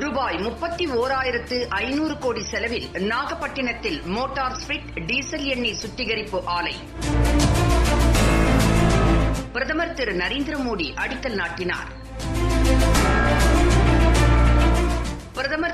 ரூபாய் முப்பத்தி ஓராயிரத்து ஐநூறு கோடி செலவில் நாகப்பட்டினத்தில் மோட்டார் ஸ்பிரிட் டீசல் எண்ணெய் சுத்திகரிப்பு ஆலை. பிரதமர் திரு நரேந்திர மோடி அடிக்கல் நாட்டினார்.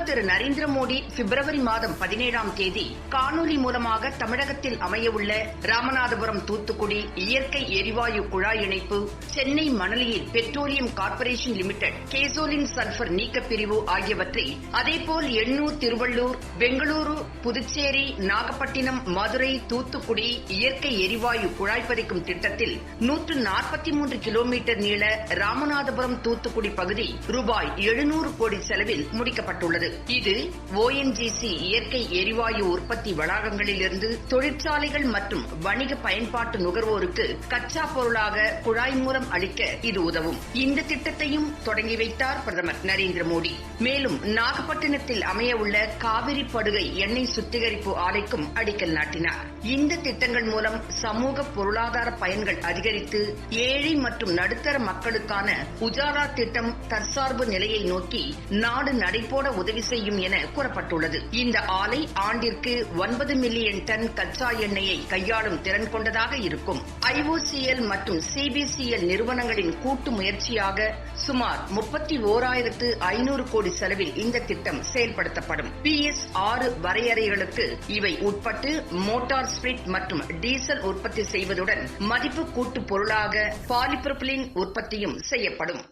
திரு நரேந்திர மோடி பிப்ரவரி மாதம் பதினேழாம் தேதி காணொலி மூலமாக தமிழகத்தில் அமையவுள்ள ராமநாதபுரம் தூத்துக்குடி இயற்கை எரிவாயு குழாய் இணைப்பு Chennai மணலியில் petroleum corporation limited gasoline sulphur நீக்கப்பிரிவு ஆகியவற்றை அதேபோல் எண்ணூர் திருவள்ளூர் பெங்களூரு புதுச்சேரி நாகப்பட்டினம் மதுரை தூத்துக்குடி இயற்கை எரிவாயு குழாய் பதிக்கும் திட்டத்தில் நூற்று நாற்பத்தி மூன்று கிலோமீட்டர் நீள ராமநாதபுரம் தூத்துக்குடி பகுதி ரூபாய் எழுநூறு கோடி செலவில் முடிக்கப்பட்டுள்ளது. இது ஓஎன்ஜிசி இயற்கை எரிவாயு உற்பத்தி வளாகங்களிலிருந்து தொழிற்சாலைகள் மற்றும் வணிக பயன்பாட்டு நுகர்வோருக்கு கச்சா பொருளாக குழாய் மூலம் அளிக்க இது உதவும். இந்த திட்டத்தையும் தொடங்கி வைத்தார் பிரதமர் நரேந்திர மோடி. மேலும் நாகப்பட்டினத்தில் அமையவுள்ள காவிரி படுகை எண்ணெய் சுத்திகரிப்பு ஆலைக்கும் அடிக்கல் நாட்டினார். இந்த திட்டங்கள் மூலம் சமூக பொருளாதார பயன்கள் அதிகரித்து ஏழை மற்றும் நடுத்தர மக்களுக்கான உஜாலா திட்டம் தற்சார்பு நிலையை நோக்கி நாடு நடைபோட உதவி செய்யும் என கூறப்பட்டுள்ளது. இந்த ஆலை ஆண்டிற்கு ஒன்பது மில்லியன் டன் கச்சா எண்ணெயை கையாளும் திறன் கொண்டதாக இருக்கும். ஐஓசிஎல் மற்றும் சிபிசிஎல் நிறுவனங்களின் கூட்டு முயற்சியாக சுமார் முப்பத்தி ஓராயிரத்து ஐநூறு கோடி செலவில் இந்த திட்டம் செயல்படுத்தப்படும். பி எஸ் ஆறு வரையறைகளுக்கு இவை உட்பட்டு மோட்டார் ஸ்பிரிட் மற்றும் டீசல் உற்பத்தி செய்வதுடன் மதிப்பு கூட்டு பொருளாக பாலிப்ரொபிலின் உற்பத்தியும் செய்யப்படும்.